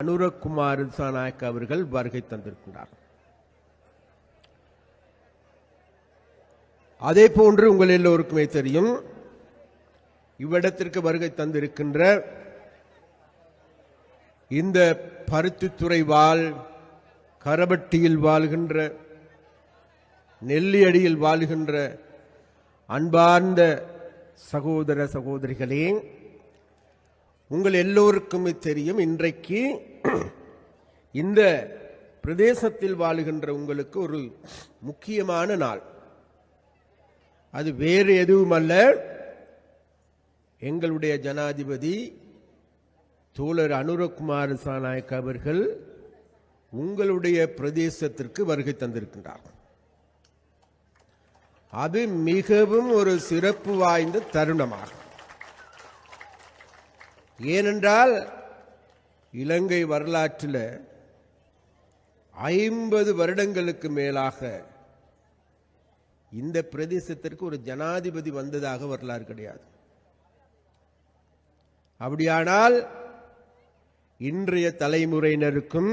அனுரகுமார் நாயக் அவர்கள் வருகை தந்திருக்கிறார் அதே போன்று உங்கள் எல்லோருக்குமே தெரியும் இவ்விடத்திற்கு வருகை தந்திருக்கின்ற இந்த பருத்தித்துறை வாழ் கரபட்டியில் வாழ்கின்ற நெல்லியடியில் வாழ்கின்ற அன்பார்ந்த சகோதர சகோதரிகளே உங்கள் எல்லோருக்குமே தெரியும் இன்றைக்கு இந்த பிரதேசத்தில் வாழுகின்ற உங்களுக்கு ஒரு முக்கியமான நாள். அது வேறு எதுவுமல்ல. எங்களுடைய ஜனாதிபதி தோழர் அனுரகுமார் சாநாயக் அவர்கள் உங்களுடைய பிரதேசத்திற்கு வருகை தந்திருக்கின்றார். அது மிகவும் ஒரு சிறப்பு வாய்ந்த தருணமாகும். ஏனென்றால் இலங்கை வரலாற்றில் ஐம்பது வருடங்களுக்கு மேலாக இந்த பிரதேசத்திற்கு ஒரு ஜனாதிபதி வந்ததாக வரலாறு கிடையாது. அப்படியானால் இன்றைய தலைமுறையினருக்கும்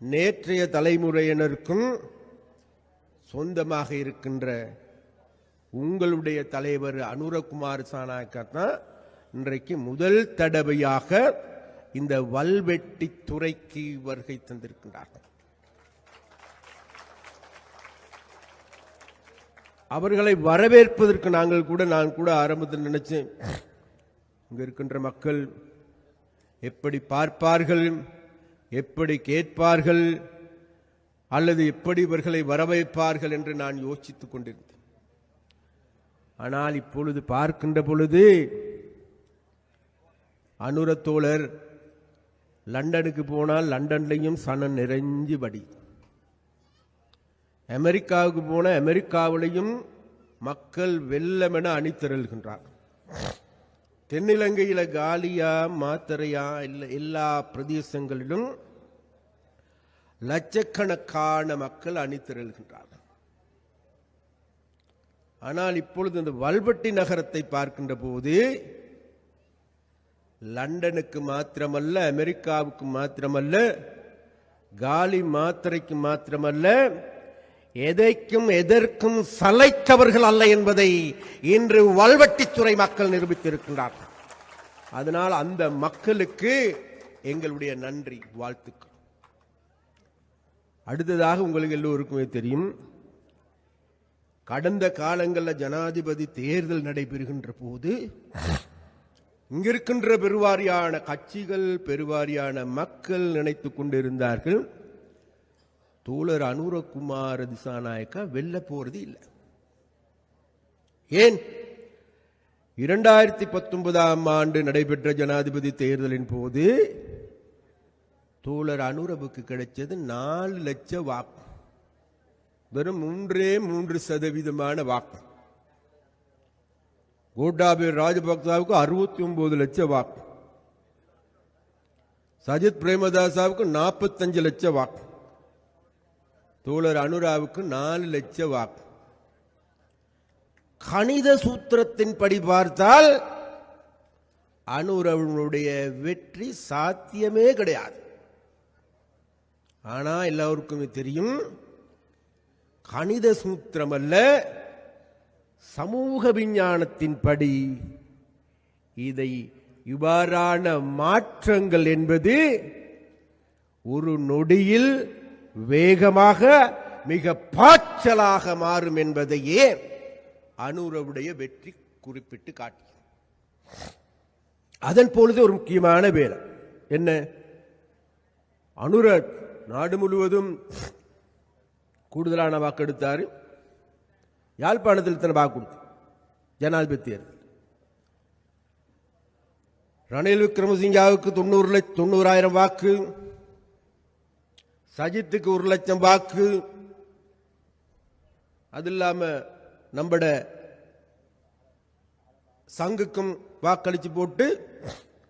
நேற்றைய தலைமுறையினருக்கும் சொந்தமாக இருக்கின்ற உங்களுடைய தலைவர் அனுரகுமார் சாணாக்கா தான் இன்றைக்கு முதல் தடவையாக இந்த வல்வெட்டி துறைக்கு வருகை தந்திருக்கின்றார்கள். அவர்களை வரவேற்பதற்கு நாங்கள் கூட நான் கூட ஆரம்பத்தில் நினைச்சேன். இங்க இருக்கின்ற மக்கள் எப்படி பார்ப்பார்கள் எப்படி கேட்பார்கள் அல்லது எப்படி இவர்களை வரவேற்பார்கள் என்று நான் யோசித்துக் கொண்டிருந்தேன். ஆனால் இப்பொழுது பார்க்கின்ற பொழுது அனுரத்தோழர் லண்டனுக்கு போனால் லண்டன்லையும் சனம் நிறைஞ்சு படி. அமெரிக்காவுக்கு போன அமெரிக்காவிலையும் மக்கள் வெள்ளமென அணித்திரல்கின்றார் தென்னிலங்கையில் காலியா மாத்திரையா இல்லை எல்லா பிரதேசங்களிலும் லட்சக்கணக்கான மக்கள் அணித்திரல்கின்றார் ஆனால் இப்பொழுது இந்த வல்பட்டி நகரத்தை பார்க்கின்ற போது லண்டனுக்கு மாத்திரமல்ல அமெரிக்காவுக்கு மாத்திரமல்ல காலி மாத்திரைக்கு மாத்திரமல்ல எதைக்கும் எதற்கும் சலைத்தவர்கள் அல்ல என்பதை இன்று வல்வட்டித்துறை மக்கள் நிரூபித்திருக்கின்றார்கள். அதனால் அந்த மக்களுக்கு எங்களுடைய நன்றி வாழ்த்துக்கள். அடுத்ததாக உங்களுக்கு எல்லோருக்குமே தெரியும் கடந்த காலங்களில் ஜனாதிபதி தேர்தல் நடைபெறுகின்ற போது இங்கிருக்கின்ற பெருவாரியான கட்சிகள் பெருவாரியான மக்கள் நினைத்துக் கொண்டிருந்தார்கள். தோழர் அனுரகுமார் திசாநாயக்கா வெல்ல போறது இல்லை. ஏன்? இரண்டாயிரத்தி பத்தொன்பதாம் ஆண்டு நடைபெற்ற ஜனாதிபதி தேர்தலின் போது தோழர் அனுரவுக்கு கிடைச்சது நாலு லட்சம் வாக்கு. வெறும் மூன்றே மூன்று சதவீதமான வாக்கு. கோட்டாபீர் ராஜபக்சாவுக்கு அறுபத்தி ஒன்பது லட்சம் வாக்கு சஜித் பிரேமதாசாவுக்கு நாற்பத்தஞ்சு லட்சம் வாக்கு தோழர் அனுராவுக்கு நாலு லட்சம் வாக்கு கணித சூத்திரத்தின்படி பார்த்தால் அனுரவனுடைய வெற்றி சாத்தியமே கிடையாது ஆனா எல்லோருக்குமே தெரியும் கணித சூத்திரம் அல்ல சமூக விஞ்ஞானத்தின்படி இதை இவ்வாறான மாற்றங்கள் என்பது ஒரு நொடியில் வேகமாக மிக பாய்ச்சலாக மாறும் என்பதையே அனுரவுடைய வெற்றி குறிப்பிட்டு காட்டி அதன் பொழுது ஒரு முக்கியமான வேலை. என்ன? அனுர நாடு முழுவதும் கூடுதலான வாக்கெடுத்தாரு. யாழ்ப்பாணத்தில் இத்தனை வாக்கு கொடுத்து? ஜனாதிபதி தேர்தல் ரணில் விக்ரமசிங்காவுக்கு தொண்ணூறு லட்ச தொண்ணூறாயிரம் வாக்கு. சஜித்துக்கு ஒரு லட்சம் வாக்கு. அது இல்லாம நம்மட சங்குக்கும் வாக்களிச்சு போட்டு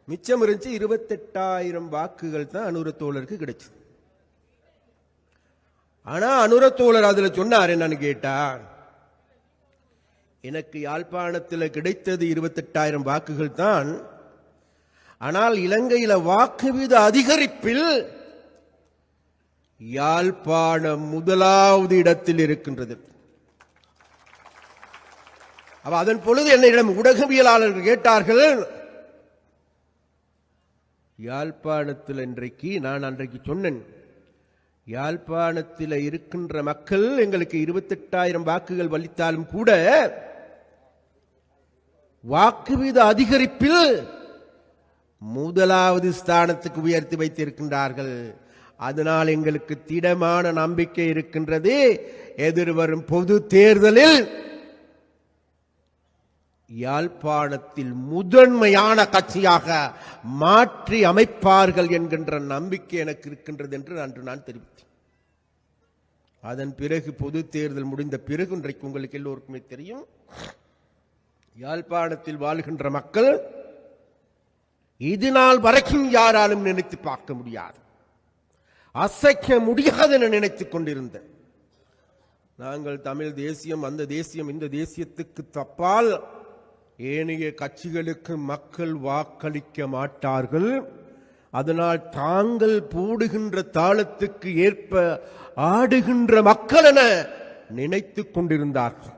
மிச்சம் இருந்துச்சு இருபத்தெட்டாயிரம் வாக்குகள் தான் அனுரத்தோழருக்கு கிடைச்சு ஆனா அதில் அதுல சொன்னார் என்னன்னு கேட்டா எனக்கு யாழ்ப்பாணத்தில் கிடைத்தது இருபத்தெட்டாயிரம் வாக்குகள் தான். ஆனால் இலங்கையில் வாக்கு வீத அதிகரிப்பில் யாழ்ப்பாணம் முதலாவது இடத்தில் இருக்கின்றது. அதன் பொழுது என்னிடம் ஊடகவியலாளர்கள் கேட்டார்கள் யாழ்ப்பாணத்தில் இன்றைக்கு நான் அன்றைக்கு சொன்னேன் யாழ்ப்பாணத்தில் இருக்கின்ற மக்கள் எங்களுக்கு இருபத்தெட்டாயிரம் வாக்குகள் வலித்தாலும் கூட வாக்கு வீத அதிகரிப்பில் முதலாவது ஸ்தானத்துக்கு உயர்த்தி வைத்திருக்கின்றார்கள். அதனால் எங்களுக்கு திடமான நம்பிக்கை இருக்கின்றது. எதிர்வரும் பொது தேர்தலில் யாழ்ப்பாணத்தில் முதன்மையான கட்சியாக மாற்றி அமைப்பார்கள் என்கின்ற நம்பிக்கை எனக்கு இருக்கின்றது என்று அன்று நான் தெரிவித்தேன். அதன் பிறகு பொது தேர்தல் முடிந்த பிறகு இன்றைக்கு உங்களுக்கு எல்லோருக்குமே தெரியும். யாழ்ப்பாணத்தில் வாழ்கின்ற மக்கள் இது நாள் வரைக்கும் யாராலும் நினைத்து பார்க்க முடியாது. அசைக்க முடியாது என நினைத்துக் கொண்டிருந்தேன். நாங்கள் தமிழ் தேசியம் அந்த தேசியம் இந்த தேசியத்துக்கு தப்பால் ஏனைய கட்சிகளுக்கு மக்கள் வாக்களிக்க மாட்டார்கள். அதனால் தாங்கள் போடுகின்ற தாளத்துக்கு ஏற்ப ஆடுகின்ற மக்கள் என நினைத்துக் கொண்டிருந்தார்கள்.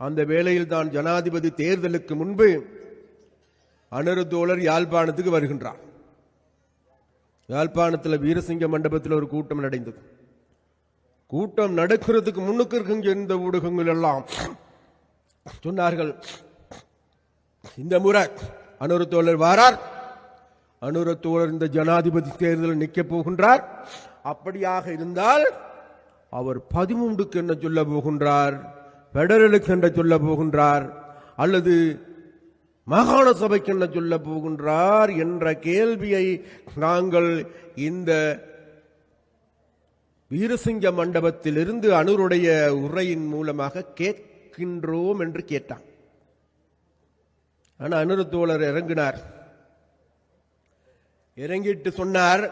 அந்த வேளையில் தான் ஜனாதிபதி தேர்தலுக்கு முன்பு அனருதோழர் யாழ்ப்பாணத்துக்கு வருகின்றார். யாழ்ப்பாணத்தில் வீரசிங்க மண்டபத்தில் ஒரு கூட்டம் நடந்தது. கூட்டம் நடக்கிறதுக்கு முன்னுக்கு இருக்கின்ற இந்த ஊடகங்கள் எல்லாம் சொன்னார்கள் இந்த முறை அனுர தோழர் வாரார். அனுர தோழர் இந்த ஜனாதிபதி தேர்தலில் நிற்க போகின்றார். அப்படியாக இருந்தால் அவர் பதிமூன்றுக்கு என்ன சொல்ல போகின்றார்? பெடரலுக்கு என்ன சொல்ல போகின்றார்? அல்லது மாகாண சபைக்கு என்ன சொல்ல போகின்றார் என்ற கேள்வியை நாங்கள் இந்த வீரசிங்க மண்டபத்திலிருந்து அனுருடைய உரையின் மூலமாக கேட்கின்றோம் என்று கேட்டான். ஆனால் அனுரு இறங்கினார். இறங்கிட்டு சொன்னார்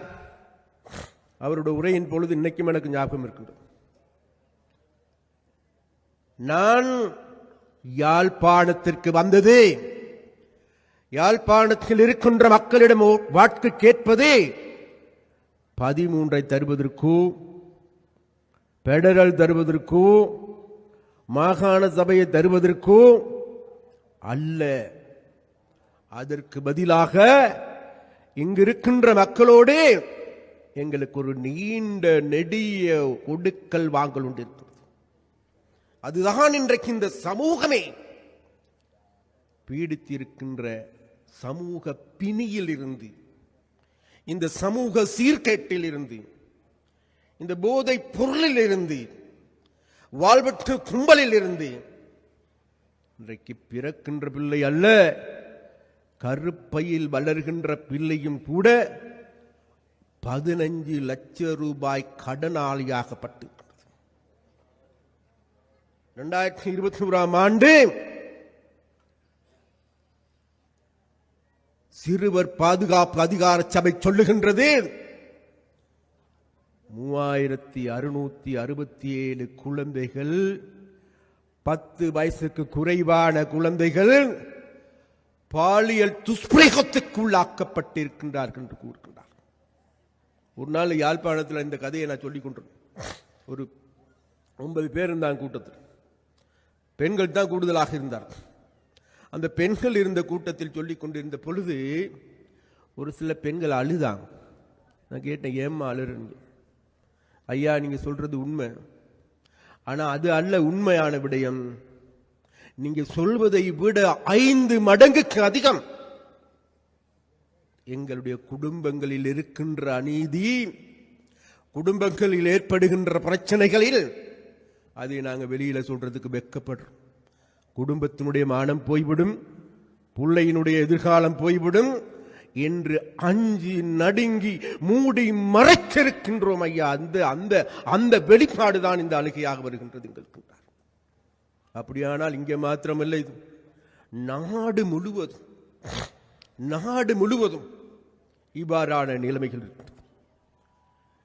அவருடைய உரையின் பொழுது இன்னைக்கும் எனக்கு ஞாபகம் இருக்குது. நான் யாழ்ப்பாணத்திற்கு வந்தது யாழ்ப்பாணத்தில் இருக்கின்ற மக்களிடம் ஓ- வாக்கு கேட்பது பதிமூன்றை தருவதற்கோ பெடரல் தருவதற்கோ மாகாண சபையை தருவதற்கோ அல்ல. அதற்கு பதிலாக இங்கு இருக்கின்ற மக்களோடு எங்களுக்கு ஒரு நீண்ட நெடிய ஒடுக்கல் வாங்கல் உண்டு இருக்கிறது அதுதான் இன்றைக்கு இந்த சமூகமே. பீடித்திருக்கின்ற சமூக பிணியில் இருந்து இந்த சமூக சீர்கேட்டில் இருந்து இந்த போதை பொருளில் இருந்து வாழ்வற்று கும்பலில் இருந்து இன்றைக்கு பிறக்கின்ற பிள்ளை அல்ல. கருப்பையில் வளர்கின்ற பிள்ளையும் கூட பதினஞ்சு லட்சம் ரூபாய் கடனாளியாகப்பட்டு இரண்டாயிரத்தி இருபத்தி ஓராம் ஆண்டு சிறுவர் பாதுகாப்பு அதிகார சபை சொல்லுகின்றது மூவாயிரத்தி அறுநூத்தி அறுபத்தி ஏழு குழந்தைகள் பத்து வயசுக்கு குறைவான குழந்தைகள் பாலியல் துஷ்பிரயோகத்துக்குள்ளாக்கப்பட்டிருக்கின்றார்கள் என்று கூறுகின்றார். ஒரு நாள் யாழ்ப்பாணத்தில் இந்த கதையை நான் சொல்லிக் கொண்டிருந்தேன். ஒரு ஒன்பது பேர் இருந்தாங்க கூட்டத்தில். பெண்கள் தான் கூடுதலாக இருந்தார்கள். அந்த பெண்கள் இருந்த கூட்டத்தில் சொல்லிக் கொண்டிருந்த பொழுது ஒரு சில பெண்கள் அழுதாங்க. நான் கேட்டேன் ஏம்மா அழுறீங்க? ஐயா நீங்கள் சொல்றது உண்மை. ஆனால் அது அல்ல உண்மையான விடயம். நீங்க சொல்வதை விட ஐந்து மடங்குக்கு அதிகம். எங்களுடைய குடும்பங்களில் இருக்கின்ற அநீதி குடும்பங்களில் ஏற்படுகின்ற பிரச்சனைகளில் அதை நாங்கள் வெளியில சொல்றதுக்கு வெட்கப்படுறோம். குடும்பத்தினுடைய மானம் போய்விடும் பிள்ளையினுடைய எதிர்காலம் போய்விடும். என்று அஞ்சு நடுங்கி மூடி மறைச்சிருக்கின்றோம் ஐயா. அந்த அந்த அந்த வெளிப்பாடுதான் இந்த அழுகையாக வருகின்றது எங்களுக்கு. அப்படியானால் இங்கே மாத்திரமல்ல. இது நாடு முழுவதும் நாடு முழுவதும் இவ்வாறான நிலைமைகள்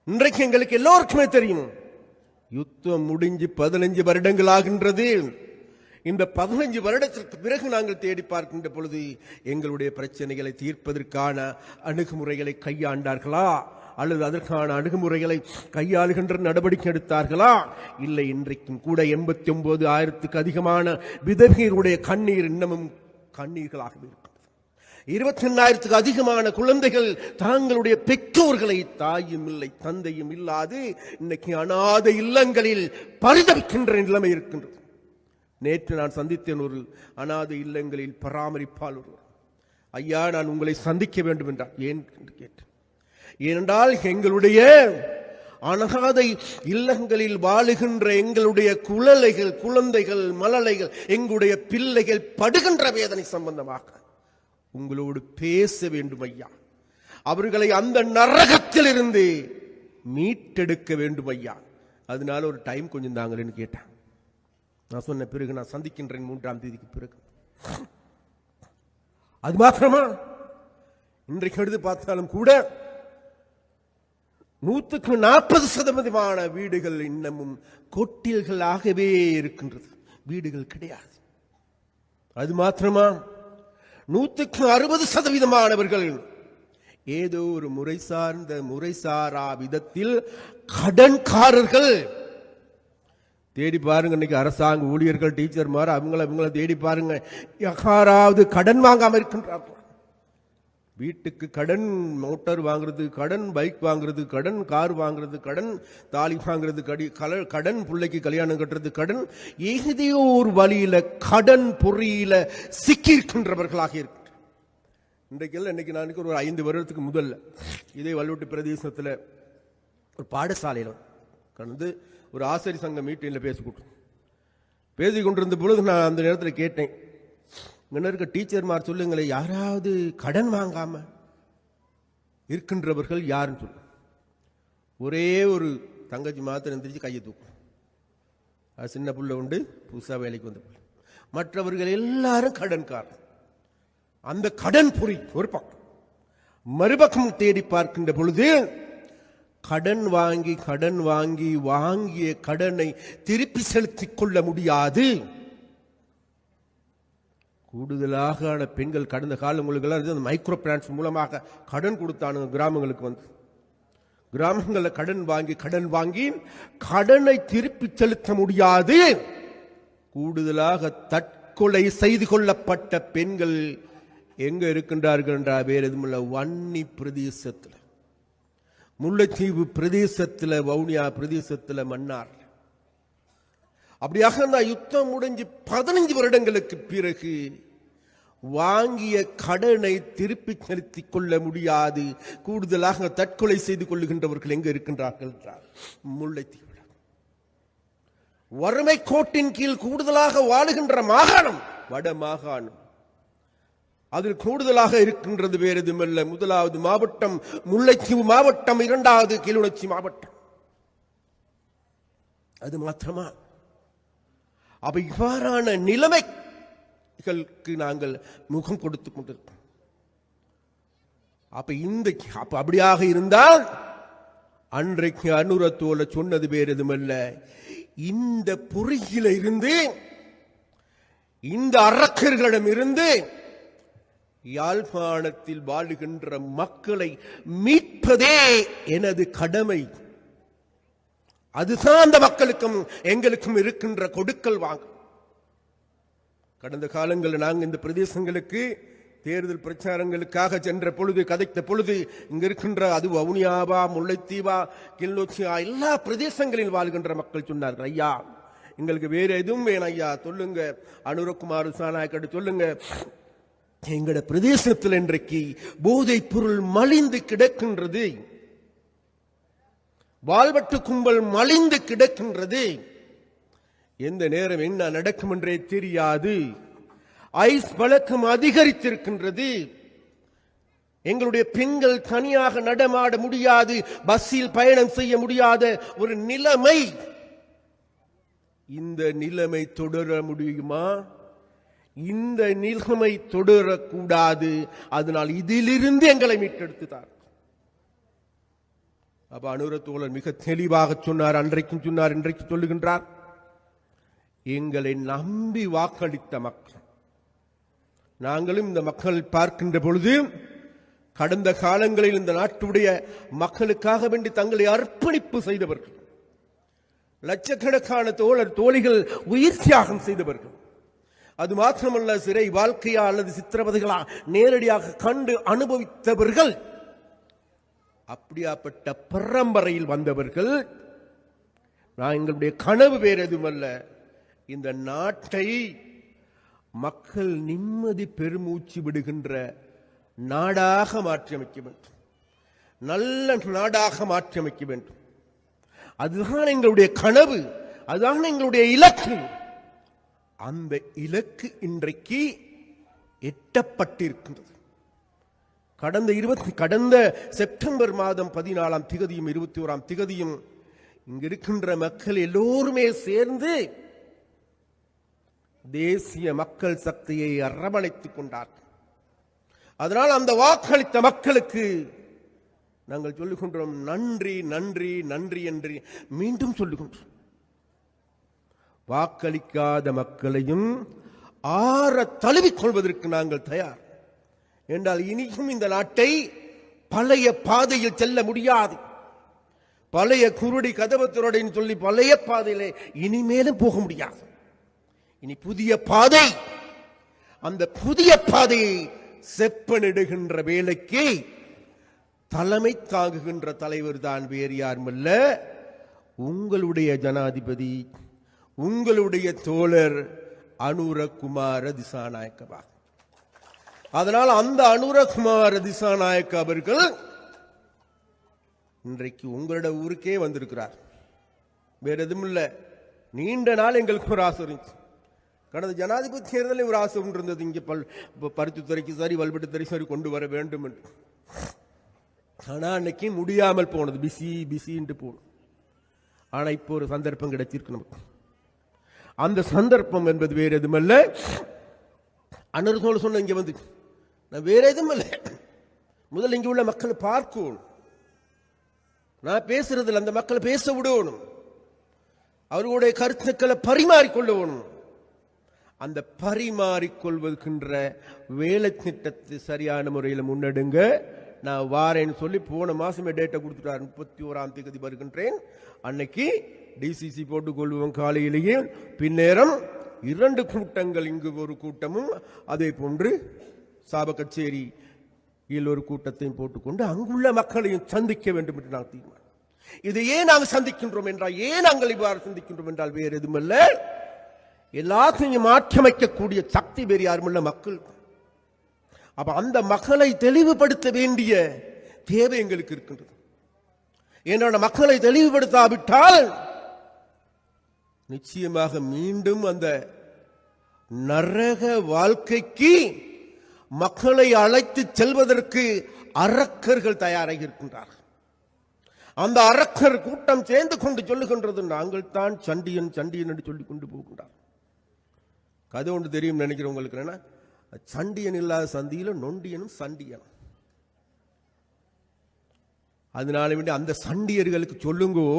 இன்றைக்கு எங்களுக்கு எல்லோருக்குமே தெரியும் யுத்தம் முடிஞ்சு பதினஞ்சு வருடங்கள் ஆகின்றது. இந்த பதினஞ்சு வருடத்திற்கு பிறகு நாங்கள் தேடி பார்க்கின்ற பொழுது எங்களுடைய பிரச்சனைகளை தீர்ப்பதற்கான அணுகுமுறைகளை கையாண்டார்களா? அல்லது அதற்கான அணுகுமுறைகளை கையாளுகின்ற நடவடிக்கை எடுத்தார்களா? இல்லை இன்றைக்கும் கூட எண்பத்தி ஒன்பது ஆயிரத்துக்கு அதிகமான விதவியருடைய கண்ணீர் இன்னமும் கண்ணீர்களாகவே இருக்கிறது. இருபத்தி எண்ணாயிரத்துக்கு அதிகமான குழந்தைகள் தாங்களுடைய பெற்றோர்களை தாயும் இல்லை தந்தையும் இல்லாது இன்னைக்கு அனாத இல்லங்களில் பரிதவிக்கின்ற நிலைமை இருக்கின்றது. நேற்று நான் சந்தித்தேன் ஒரு அனாதை இல்லங்களில் பராமரிப்பால் ஒருவர். ஐயா நான் உங்களை சந்திக்க வேண்டும் என்றார். ஏன் என்று கேட்டேன். ஏனென்றால் எங்களுடைய அனாதை இல்லங்களில் வாழுகின்ற எங்களுடைய குழலைகள் குழந்தைகள் மலலைகள் எங்களுடைய பிள்ளைகள் படுகின்ற வேதனை சம்பந்தமாக உங்களோடு பேச வேண்டும் ஐயா. அவர்களை அந்த நரகத்தில் இருந்து மீட்டெடுக்க வேண்டும் ஐயா. அதனால ஒரு டைம் கொஞ்சம் தாங்களேன்னு கேட்டேன். நான் சொன்ன பிறகு நான் சந்திக்கின்றேன் மூன்றாம் தேதிக்கு பிறகு. அது மாத்திரமா? இன்றைக்கு எடுத்து பார்த்தாலும் கூட நூற்றுக்கு நாற்பது சதவீதமான வீடுகள் இன்னமும் கொட்டில்களாகவே இருக்கின்றது. வீடுகள் கிடையாது. அது மாத்திரமா? நூற்றுக்கு அறுபது சதவீதமானவர்கள் ஏதோ ஒரு முறை சார்ந்த முறை சாரா விதத்தில் கடன்காரர்கள். தேடி பாருங்க இன்னைக்கு அரசாங்க ஊழியர்கள் டீச்சர் மாதிரி அவங்கள இவங்கள தேடி பாருங்க. யாராவது கடன் வாங்காம இருக்கின்றார்கள்? வீட்டுக்கு கடன் மோட்டார் வாங்குறது கடன் பைக் வாங்குறது கடன் கார் வாங்குறது கடன் தாலி வாங்குறது கடி கல- கடன் பிள்ளைக்கு கல்யாணம் கட்டுறது கடன் ஏதோ ஒரு வழியில கடன் பொறியில சிக்கியிருக்கின்றவர்களாக இருக்கு இன்றைக்கெல்லாம் இன்னைக்கு நான் ஒரு ஐந்து வருடத்துக்கு முதல்ல இதே வல்லூட்டு பிரதேசத்தில் ஒரு பாடசாலையில் கலந்து ஒரு ஆசிரியர் சங்க மீட்டிங்கில் பேசிக்கிட்டு பேசி கொண்டிருந்த பொழுது நான் அந்த நேரத்தில் கேட்டேன். இங்கே இருக்க டீச்சர்மார் சொல்லுங்களேன் யாராவது கடன் வாங்காம இருக்கின்றவர்கள் யாருன்னு சொல்லு. ஒரே ஒரு தங்கச்சி மாத்திரம் எந்திரிச்சு கையை தூக்கும் அது சின்ன புள்ள உண்டு புதுசாக வேலைக்கு வந்த புள்ள. மற்றவர்கள் எல்லாரும் கடன்காரன். அந்த கடன் பொறி ஒரு பக்கம் மறுபக்கம் தேடி பார்க்கின்ற பொழுது கடன் வாங்கி கடன் வாங்கி வாங்கிய கடனை திருப்பி செலுத்திக் கொள்ள முடியாது. கூடுதலாக ஆன பெண்கள் கடந்த காலம் உங்களுக்கெல்லாம் அந்த மைக்ரோ பிளான்ஸ் மூலமாக கடன் கொடுத்தானுங்க கிராமங்களுக்கு வந்து. கிராமங்களில் கடன் வாங்கி கடன் வாங்கி கடனை திருப்பி செலுத்த முடியாது. கூடுதலாக தற்கொலை செய்து கொள்ளப்பட்ட பெண்கள் எங்க இருக்கின்றார்கள் என்றால் வேறு எதுவும் இல்லை. வன்னி பிரதேசத்தில். முல்லைத்தீவு பிரதேசத்தில் வவுனியா பிரதேசத்தில் மன்னார். அப்படியாக அந்த யுத்தம் முடிஞ்சு பதினைஞ்சு வருடங்களுக்கு பிறகு வாங்கிய கடனை திருப்பி செலுத்திக் கொள்ள முடியாது. கூடுதலாக தற்கொலை செய்து கொள்ளுகின்றவர்கள் எங்கே இருக்கின்றார்கள் என்றார் முல்லைத்தீவு வறுமை கோட்டின் கீழ் கூடுதலாக வாழுகின்ற மாகாணம் வட மாகாணம். அதில் கூடுதலாக இருக்கின்றது வேறு எதுவுமல்ல முதலாவது மாவட்டம் முல்லைத்தீவு மாவட்டம் இரண்டாவது கிளிநொச்சி மாவட்டம். அது மாத்திரமா. அப்ப இவ்வாறான நிலைமைகளுக்கு நாங்கள் முகம் கொடுத்து கொண்டிருக்கோம் அப்ப இந்த அப்ப அப்படியாக இருந்தால் அன்றைக்கு அனுரத்தோல சொன்னது வேறு எதுவுமல்ல. இந்த பொறியில இருந்து இந்த அரக்கர்களிடம் இருந்து யாழ்ப்பாணத்தில் வாழுகின்ற மக்களை மீட்பதே எனது கடமை. அதுதான் அந்த மக்களுக்கும் எங்களுக்கும் இருக்கின்ற கொடுக்கல் வாங்க. கடந்த காலங்களில் நாங்கள் இந்த பிரதேசங்களுக்கு தேர்தல் பிரச்சாரங்களுக்காக சென்ற பொழுது கதைத்த பொழுது இங்க இருக்கின்ற அது வவுனியாவா முல்லைத்தீவா கிளிநொச்சியா எல்லா பிரதேசங்களில் வாழ்கின்ற மக்கள் சொன்னார்கள் ஐயா எங்களுக்கு வேற எதுவும் வேணும் ஐயா சொல்லுங்க. அனுரகுமார் சாநாயக்கட்டு சொல்லுங்க. எங்களோட பிரதேசத்தில் இன்றைக்கு போதைப் பொருள் மலிந்து கிடக்கின்றது. வாழ்வட்டு கும்பல் மலிந்து கிடக்கின்றது. எந்த நேரம் என்ன நடக்கும் என்றே தெரியாது. ஐஸ் பழக்கம் அதிகரித்திருக்கின்றது. எங்களுடைய பெண்கள் தனியாக நடமாட முடியாது. பஸ்ஸில் பயணம் செய்ய முடியாத ஒரு நிலைமை. இந்த நிலைமை தொடர முடியுமா? இந்த நிலைமை தொடரக்கூடாது. அதனால் இதிலிருந்து எங்களை மீட்டெடுத்துதான் அப்போ அனுர மிக தெளிவாக சொன்னார் அன்றைக்கும் சொன்னார் இன்றைக்கு சொல்லுகின்றார். எங்களை நம்பி வாக்களித்த மக்கள். நாங்களும் இந்த மக்கள் பார்க்கின்ற பொழுது கடந்த காலங்களில் இந்த நாட்டுடைய மக்களுக்காக வேண்டி தங்களை அர்ப்பணிப்பு செய்தவர்கள் லட்சக்கணக்கான தோழர் தோழிகள் உயிர் தியாகம் செய்தவர்கள். அது மாத்திரமல்ல சிறை வாழ்க்கையா அல்லது சித்திரவதைகளா நேரடியாக கண்டு அனுபவித்தவர்கள் அப்படியாப்பட்ட பரம்பரையில் வந்தவர்கள் நான் எங்களுடைய கனவு வேறு அல்ல இந்த நாட்டை மக்கள் நிம்மதி பெருமூச்சு விடுகின்ற நாடாக மாற்றியமைக்க வேண்டும். நல்ல நாடாக மாற்றியமைக்க வேண்டும். அதுதான் எங்களுடைய கனவு அதுதான் எங்களுடைய இலக்கு. அந்த இலக்கு இன்றைக்கு எட்டப்பட்டிருக்கின்றது. கடந்த இருபத்தி கடந்த செப்டம்பர் மாதம் பதினாலாம் திகதியும் இருபத்தி ஓராம் திகதியும் இங்க இருக்கின்ற மக்கள் எல்லோருமே சேர்ந்து தேசிய மக்கள் சக்தியை அரவணைத்துக் கொண்டார்கள். அதனால் அந்த வாக்களித்த மக்களுக்கு நாங்கள் சொல்லுகின்றோம் நன்றி நன்றி நன்றி என்று மீண்டும் சொல்லுகின்றோம். வாக்களிக்காத மக்களையும் ஆற தழுவிக் கொள்வதற்கு நாங்கள் தயார். என்றால் இனியும் இந்த நாட்டை பழைய பாதையில் செல்ல முடியாது. பழைய குருடி கதவத்துறடின்னு சொல்லி பழைய பாதையிலே இனிமேலும் போக முடியாது. இனி புதிய பாதை அந்த புதிய பாதையை செப்பனிடுகின்ற வேலைக்கு தலைமை தாங்குகின்ற தலைவர் தான் வேறு யாருமல்ல உங்களுடைய ஜனாதிபதி உங்களுடைய தோழர் அனுரகுமார திசாநாயக்கவா அதனால் அந்த அனுரகுமார் திசாநாயக்க அவர்கள் இன்றைக்கு உங்களோட ஊருக்கே வந்திருக்கிறார். வேற எதுவும் இல்லை. நீண்ட நாள் எங்களுக்கு ஒரு ஆசை இருந்துச்சு. கடந்த ஜனாதிபதி தேர்தலில் ஒரு ஆசை ஒன்று இருந்தது. இங்கே பல் ப- பருத்தித்துறைக்கு சரி வல்வெட்டுத்துறை சரி கொண்டு வர வேண்டும் என்று. ஆனால் அன்னைக்கு முடியாமல் போனது. பிஸி பிஸின்ட்டு போகணும் ஆனால் இப்போ ஒரு சந்தர்ப்பம் கிடைச்சிருக்கு நமக்கு. அந்த சந்தர்ப்பம் என்பது வேற எதுவுமல்ல அன்னர் சொன்ன இங்கே வந்து நான் வேற எதுவும் இல்லை. முதல்ல இங்கே உள்ள மக்களை பார்க்கணும் நான் பேசுறதில் அந்த மக்களை பேச விடணும். அவர்களுடைய கருத்துக்களை பரிமாறிக்கொள்ளணும். அந்த பரிமாறிக்கொள்வதுக்கின்ற வேலை திட்டத்தை சரியான முறையில் முன்னெடுங்க. நான் வாரேன்னு சொல்லி போன மாசமே டேட்டை கொடுத்துட்டார். முப்பத்தி ஓராம் தேதி வருகின்றேன். அன்னைக்கு டிசிசி போட்டுக்கொள்வோம் காலையிலேயே. பின்னேரம் இரண்டு கூட்டங்கள் இங்கு ஒரு கூட்டமும். அதே போன்று சாபக்கச்சேரி இதில் ஒரு கூட்டத்தையும் போட்டுக்கொண்டு அங்குள்ள மக்களையும் சந்திக்க வேண்டும் என்று நான் தீர்மானம் இது ஏன் நாங்கள் சந்திக்கின்றோம் என்றால் ஏன் நாங்கள் இவ்வாறு சந்திக்கின்றோம் என்றால் வேறு எதுவுமல்ல. எல்லாத்தையும் மாற்றமைக்கக்கூடிய சக்தி வேறு யாருமில்ல மக்கள். அப்ப அந்த மக்களை தெளிவுபடுத்த வேண்டிய தேவை எங்களுக்கு இருக்கின்றது. என்னோட மக்களை தெளிவுபடுத்தாவிட்டால் நிச்சயமாக மீண்டும் அந்த நரக வாழ்க்கைக்கு மக்களை அழைத்து செல்வதற்கு அரக்கர்கள் தயாராகி இருக்கின்றார்கள். அந்த அரக்கர் கூட்டம் சேர்ந்து கொண்டு சொல்லுகின்றது நாங்கள் தான் சண்டியன் சண்டியன் என்று சொல்லிக் கொண்டு போகின்றார். கதை ஒன்று தெரியும் நினைக்கிறவங்களுக்கு என்ன சண்டியன் இல்லாத சந்தியில நொண்டியனும் சண்டியனும். அதனால வேண்டி அந்த சண்டியர்களுக்கு சொல்லுங்கோ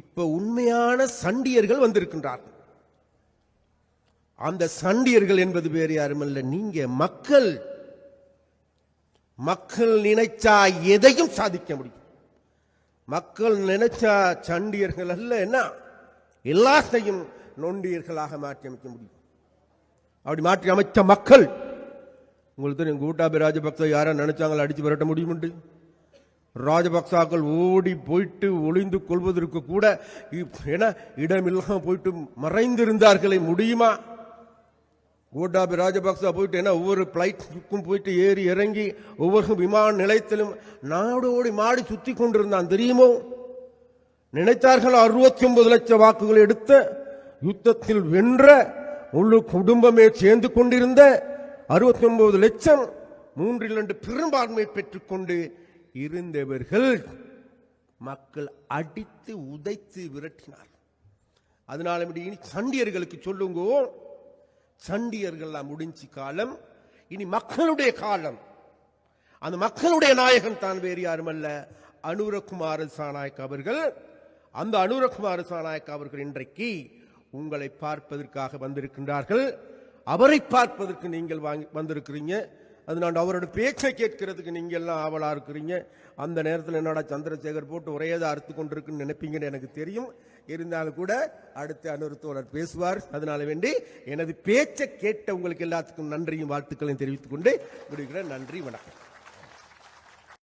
இப்ப உண்மையான சண்டியர்கள் வந்திருக்கின்றார்கள். அந்த சண்டியர்கள் என்பது வேறு யாருமல்ல. நீங்க மக்கள். மக்கள் நினைச்சா எதையும் சாதிக்க முடியும். மக்கள் நினைச்சா சண்டியர்கள் அல்ல என்ன? எல்லாத்தையும் நொண்டியர்களாக மாற்றி அமைக்க முடியும். அப்படி மாற்றி அமைச்ச மக்கள். உங்களுக்கு தெரியும் கூட்டாபி ராஜபக்ச யாரா நினைச்சாங்களா அடிச்சு விரட்ட முடியும் ராஜபக்சாக்கள் ஓடி போயிட்டு ஒளிந்து கொள்வதற்கு கூட இப்- என இடமில்லாம போயிட்டு மறைந்திருந்தார்களே முடியுமா? கோட்டாபி ராஜபக்சா போயிட்டு என்ன ஒவ்வொரு பிளைட்டுக்கும் போயிட்டு ஏறி இறங்கி ஒவ்வொரு விமான நிலையத்திலும் நாடோடி மாடி சுத்தி கொண்டிருந்தான். தெரியுமோ? நினைத்தார்கள் அறுபத்தி ஒன்பது லட்சம் வாக்குகள் எடுத்த யுத்தத்தில் வென்ற முழு குடும்பமே சேர்ந்து கொண்டிருந்த அறுபத்தி ஒன்பது லட்சம் மூன்றில் இரண்டு பெரும்பான்மை பெற்றுக்கொண்டு இருந்தவர்கள் மக்கள் அடித்து உதைத்து விரட்டினார் அதனால இப்படி இனி சண்டியர்களுக்கு சொல்லுங்கோ. சண்டியர்கள்லாம் முடிஞ்சு காலம் இனி மக்களுடைய காலம். அந்த மக்களுடைய நாயகன் தான் வேறு யாருமல்ல அனுரகுமார சாநாயக் அவர்கள். அந்த அனுரகுமார சாநாயக் அவர்கள் இன்றைக்கு உங்களை பார்ப்பதற்காக வந்திருக்கின்றார்கள். அவரை பார்ப்பதற்கு நீங்கள் வாங்கி வந்திருக்கிறீங்க. அதனால அவரோட பேச்சை கேட்கறதுக்கு நீங்க எல்லாம் இருக்கிறீங்க. அந்த நேரத்தில் என்னடா சந்திரசேகர் போட்டு ஒரே தான் அறுத்து கொண்டிருக்குன்னு நினைப்பீங்கன்னு எனக்கு தெரியும். இருந்தாலும் கூட அடுத்து அனுருத்தோழர் பேசுவார். அதனால வேண்டி எனது பேச்சை கேட்ட உங்களுக்கு எல்லாத்துக்கும் நன்றியும் வாழ்த்துக்களையும் தெரிவித்துக் கொண்டு முடிக்கிறேன் நன்றி வணக்கம்.